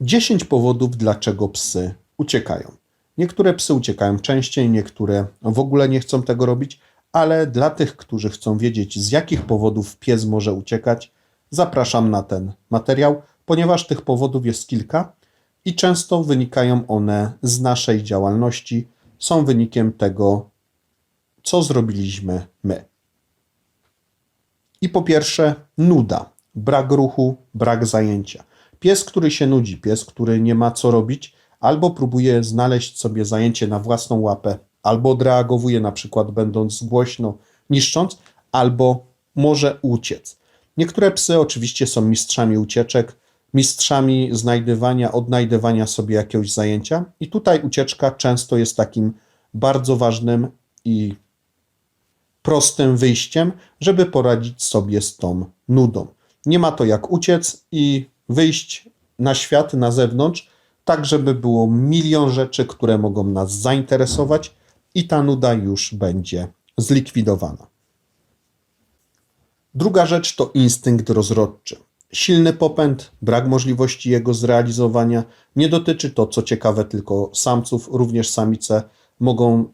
10 powodów, dlaczego psy uciekają. Niektóre psy uciekają częściej, niektóre w ogóle nie chcą tego robić, ale dla tych, którzy chcą wiedzieć, z jakich powodów pies może uciekać, zapraszam na ten materiał, ponieważ tych powodów jest kilka i często wynikają one z naszej działalności, są wynikiem tego, co zrobiliśmy my. I po pierwsze, nuda, brak ruchu, brak zajęcia. Pies, który się nudzi, pies, który nie ma co robić, albo próbuje znaleźć sobie zajęcie na własną łapę, albo odreagowuje, na przykład będąc głośno, niszcząc, albo może uciec. Niektóre psy oczywiście są mistrzami ucieczek, mistrzami znajdywania, odnajdywania sobie jakiegoś zajęcia, i tutaj ucieczka często jest takim bardzo ważnym i prostym wyjściem, żeby poradzić sobie z tą nudą. Nie ma to jak uciec i wyjść na świat, na zewnątrz, tak żeby było milion rzeczy, które mogą nas zainteresować i ta nuda już będzie zlikwidowana. Druga rzecz to instynkt rozrodczy. Silny popęd, brak możliwości jego zrealizowania. Nie dotyczy to, co ciekawe, tylko samców, również samice mogą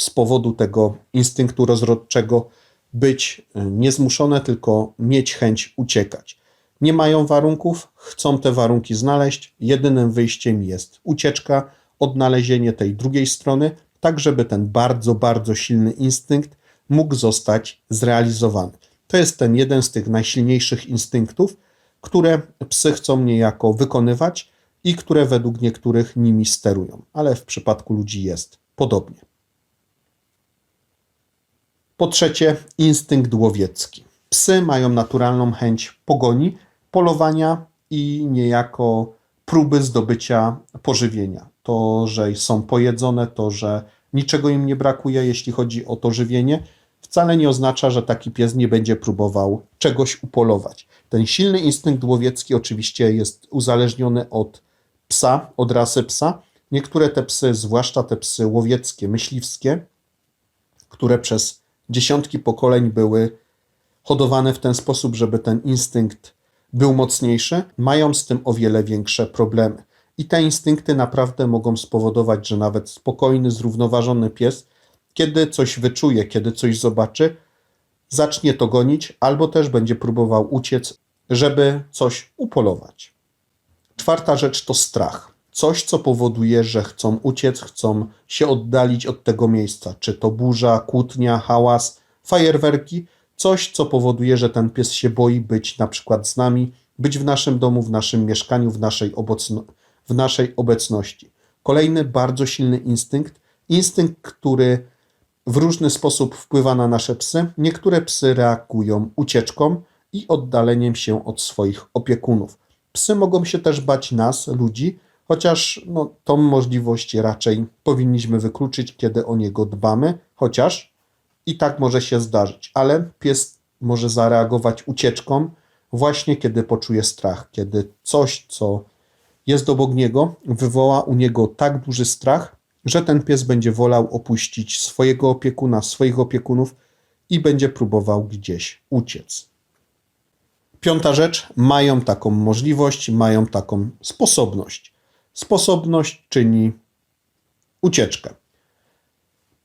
z powodu tego instynktu rozrodczego być niezmuszone, tylko mieć chęć uciekać. Nie mają warunków, chcą te warunki znaleźć. Jedynym wyjściem jest ucieczka, odnalezienie tej drugiej strony, tak żeby ten bardzo, bardzo silny instynkt mógł zostać zrealizowany. To jest ten jeden z tych najsilniejszych instynktów, które psy chcą niejako wykonywać i które według niektórych nimi sterują, ale w przypadku ludzi jest podobnie. Po trzecie, instynkt łowiecki. Psy mają naturalną chęć pogoni, polowania i niejako próby zdobycia pożywienia. To, że są pojedzone, to, że niczego im nie brakuje, jeśli chodzi o to żywienie, wcale nie oznacza, że taki pies nie będzie próbował czegoś upolować. Ten silny instynkt łowiecki oczywiście jest uzależniony od psa, od rasy psa. Niektóre te psy, zwłaszcza te psy łowieckie, myśliwskie, które przez dziesiątki pokoleń były hodowane w ten sposób, żeby ten instynkt był mocniejszy, mają z tym o wiele większe problemy. I te instynkty naprawdę mogą spowodować, że nawet spokojny, zrównoważony pies, kiedy coś wyczuje, kiedy coś zobaczy, zacznie to gonić, albo też będzie próbował uciec, żeby coś upolować. Czwarta rzecz to strach. Coś, co powoduje, że chcą uciec, chcą się oddalić od tego miejsca. Czy to burza, kłótnia, hałas, fajerwerki. Coś, co powoduje, że ten pies się boi być na przykład z nami, być w naszym domu, w naszym mieszkaniu, w naszej, obecno- w naszej obecności. Kolejny bardzo silny instynkt. Instynkt, który w różny sposób wpływa na nasze psy. Niektóre psy reagują ucieczką i oddaleniem się od swoich opiekunów. Psy mogą się też bać nas, ludzi, chociaż no, tą możliwość raczej powinniśmy wykluczyć, kiedy o niego dbamy, chociaż i tak może się zdarzyć, ale pies może zareagować ucieczką właśnie kiedy poczuje strach, kiedy coś, co jest obok niego, wywoła u niego tak duży strach, że ten pies będzie wolał opuścić swojego opiekuna, swoich opiekunów i będzie próbował gdzieś uciec. Piąta rzecz, mają taką możliwość, mają taką sposobność. Sposobność czyni ucieczkę.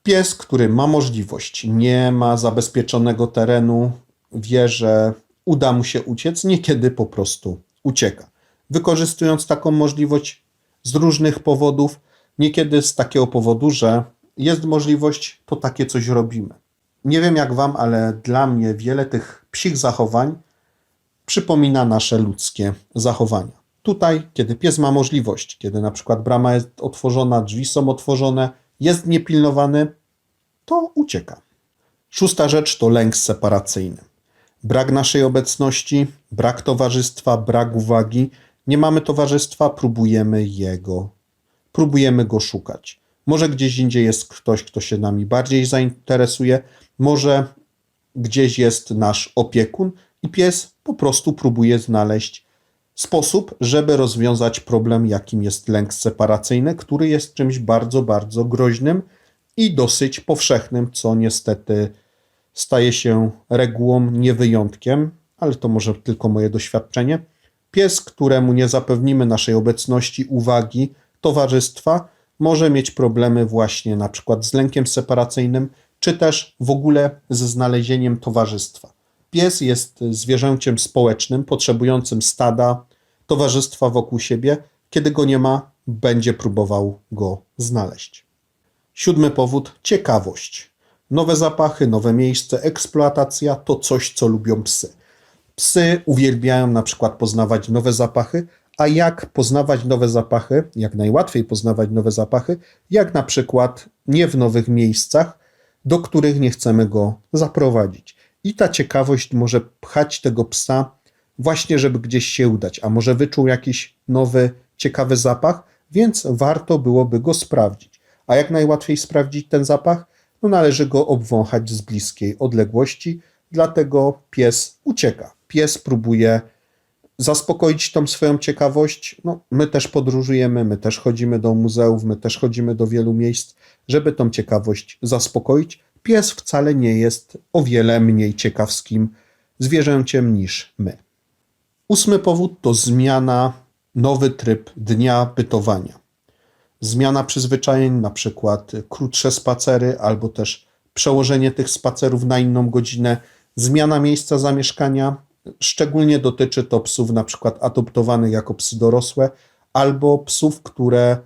Pies, który ma możliwość, nie ma zabezpieczonego terenu, wie, że uda mu się uciec, niekiedy po prostu ucieka. Wykorzystując taką możliwość z różnych powodów, niekiedy z takiego powodu, że jest możliwość, to takie coś robimy. Nie wiem jak Wam, ale dla mnie wiele tych psich zachowań przypomina nasze ludzkie zachowania. Tutaj, kiedy pies ma możliwość, kiedy na przykład brama jest otworzona, drzwi są otworzone, jest niepilnowany, to ucieka. Szósta rzecz to lęk separacyjny. Brak naszej obecności, brak towarzystwa, brak uwagi. Nie mamy towarzystwa, próbujemy jego, próbujemy go szukać. Może gdzieś indziej jest ktoś, kto się nami bardziej zainteresuje, może gdzieś jest nasz opiekun i pies po prostu próbuje znaleźć sposób, żeby rozwiązać problem, jakim jest lęk separacyjny, który jest czymś bardzo, bardzo groźnym i dosyć powszechnym, co niestety staje się regułą, nie wyjątkiem, ale to może tylko moje doświadczenie. Pies, któremu nie zapewnimy naszej obecności, uwagi, towarzystwa, może mieć problemy właśnie na przykład z lękiem separacyjnym, czy też w ogóle ze znalezieniem towarzystwa. Pies jest zwierzęciem społecznym, potrzebującym stada, towarzystwa wokół siebie. Kiedy go nie ma, będzie próbował go znaleźć. Siódmy powód ciekawość. Nowe zapachy, nowe miejsce, eksploatacja to coś, co lubią psy. Psy uwielbiają na przykład poznawać nowe zapachy, a jak poznawać nowe zapachy, jak najłatwiej poznawać nowe zapachy, jak na przykład nie w nowych miejscach, do których nie chcemy go zaprowadzić. I ta ciekawość może pchać tego psa właśnie, żeby gdzieś się udać, a może wyczuł jakiś nowy, ciekawy zapach, więc warto byłoby go sprawdzić. A jak najłatwiej sprawdzić ten zapach? No należy go obwąchać z bliskiej odległości, dlatego pies ucieka. Pies próbuje zaspokoić tą swoją ciekawość. No, my też podróżujemy, my też chodzimy do muzeów, my też chodzimy do wielu miejsc, żeby tą ciekawość zaspokoić. Pies wcale nie jest o wiele mniej ciekawskim zwierzęciem niż my. Ósmy powód to zmiana, nowy tryb dnia bytowania. Zmiana przyzwyczajeń, na przykład krótsze spacery, albo też przełożenie tych spacerów na inną godzinę, zmiana miejsca zamieszkania. Szczególnie dotyczy to psów na przykład adoptowanych jako psy dorosłe, albo psów, które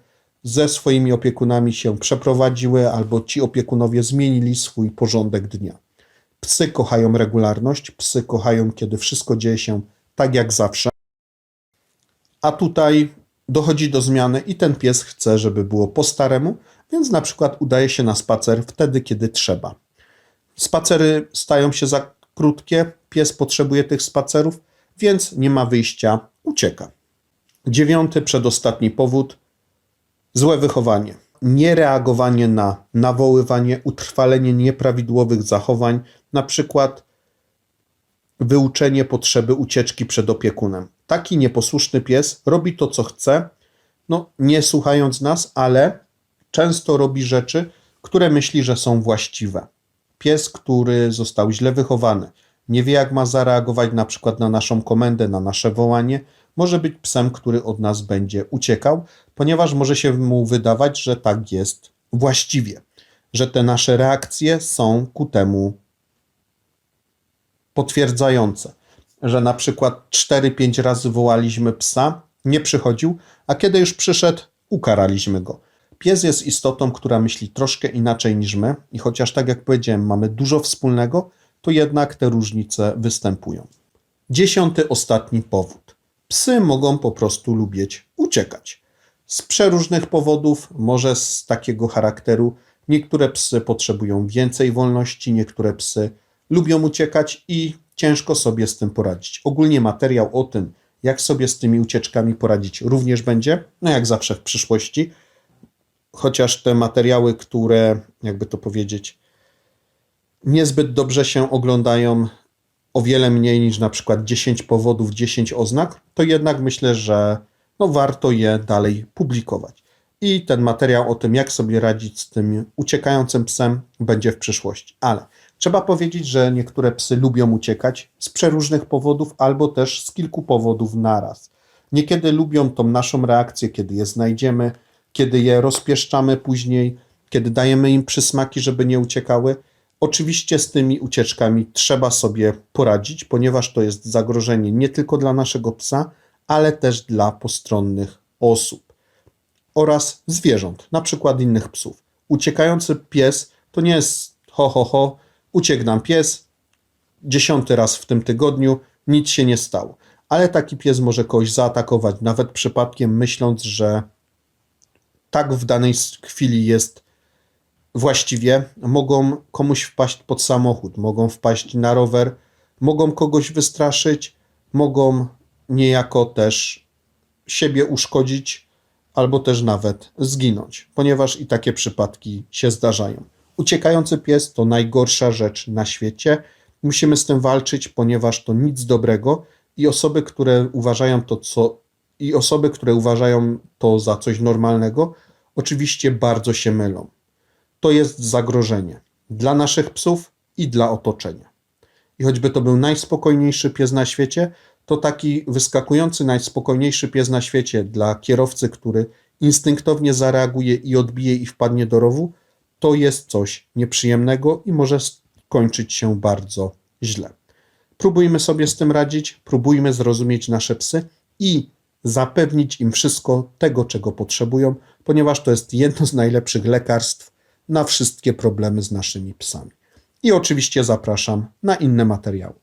ze swoimi opiekunami się przeprowadziły, albo ci opiekunowie zmienili swój porządek dnia. Psy kochają regularność, psy kochają, kiedy wszystko dzieje się tak jak zawsze. A tutaj dochodzi do zmiany i ten pies chce, żeby było po staremu, więc na przykład udaje się na spacer wtedy, kiedy trzeba. Spacery stają się za krótkie, pies potrzebuje tych spacerów, więc nie ma wyjścia, ucieka. Dziewiąty, przedostatni powód złe wychowanie. Niereagowanie na nawoływanie, utrwalenie nieprawidłowych zachowań, na przykład wyuczenie potrzeby ucieczki przed opiekunem. Taki nieposłuszny pies robi to, co chce, no nie słuchając nas, ale często robi rzeczy, które myśli, że są właściwe. Pies, który został źle wychowany, nie wie jak ma zareagować na przykład na naszą komendę, na nasze wołanie, może być psem, który od nas będzie uciekał, ponieważ może się mu wydawać, że tak jest właściwie, że te nasze reakcje są ku temu potwierdzające, że na przykład 4-5 razy wołaliśmy psa, nie przychodził, a kiedy już przyszedł, ukaraliśmy go. Pies jest istotą, która myśli troszkę inaczej niż my, i chociaż, tak jak powiedziałem, mamy dużo wspólnego, to jednak te różnice występują. Dziesiąty, ostatni powód. Psy mogą po prostu lubić uciekać. Z przeróżnych powodów, może z takiego charakteru, niektóre psy potrzebują więcej wolności, niektóre psy lubią uciekać i ciężko sobie z tym poradzić. Ogólnie materiał o tym, jak sobie z tymi ucieczkami poradzić, również będzie, no jak zawsze w przyszłości. Chociaż te materiały, które, jakby to powiedzieć, niezbyt dobrze się oglądają, o wiele mniej niż na przykład 10 powodów, 10 oznak, to jednak myślę, że no warto je dalej publikować. I ten materiał o tym, jak sobie radzić z tym uciekającym psem, będzie w przyszłości. Ale Trzeba powiedzieć, że niektóre psy lubią uciekać z przeróżnych powodów albo też z kilku powodów naraz. Niekiedy lubią tą naszą reakcję, kiedy je znajdziemy, kiedy je rozpieszczamy później, kiedy dajemy im przysmaki, żeby nie uciekały. Oczywiście z tymi ucieczkami trzeba sobie poradzić, ponieważ to jest zagrożenie nie tylko dla naszego psa, ale też dla postronnych osób oraz zwierząt, na przykład innych psów. Uciekający pies to nie jest ho, ho, ho, Uciekł nam pies, dziesiąty raz w tym tygodniu, nic się nie stało. Ale taki pies może kogoś zaatakować, nawet przypadkiem myśląc, że tak w danej chwili jest właściwie. Mogą komuś wpaść pod samochód, mogą wpaść na rower, mogą kogoś wystraszyć, mogą niejako też siebie uszkodzić, albo też nawet zginąć, ponieważ i takie przypadki się zdarzają. Uciekający pies to najgorsza rzecz na świecie. Musimy z tym walczyć, ponieważ to nic dobrego i osoby, które uważają to, co i osoby, które uważają to za coś normalnego, oczywiście bardzo się mylą. To jest zagrożenie dla naszych psów i dla otoczenia. I choćby to był najspokojniejszy pies na świecie, to taki wyskakujący najspokojniejszy pies na świecie dla kierowcy, który instynktownie zareaguje i odbije i wpadnie do rowu, to jest coś nieprzyjemnego i może skończyć się bardzo źle. Próbujmy sobie z tym radzić, próbujmy zrozumieć nasze psy i zapewnić im wszystko tego, czego potrzebują, ponieważ to jest jedno z najlepszych lekarstw na wszystkie problemy z naszymi psami. I oczywiście zapraszam na inne materiały.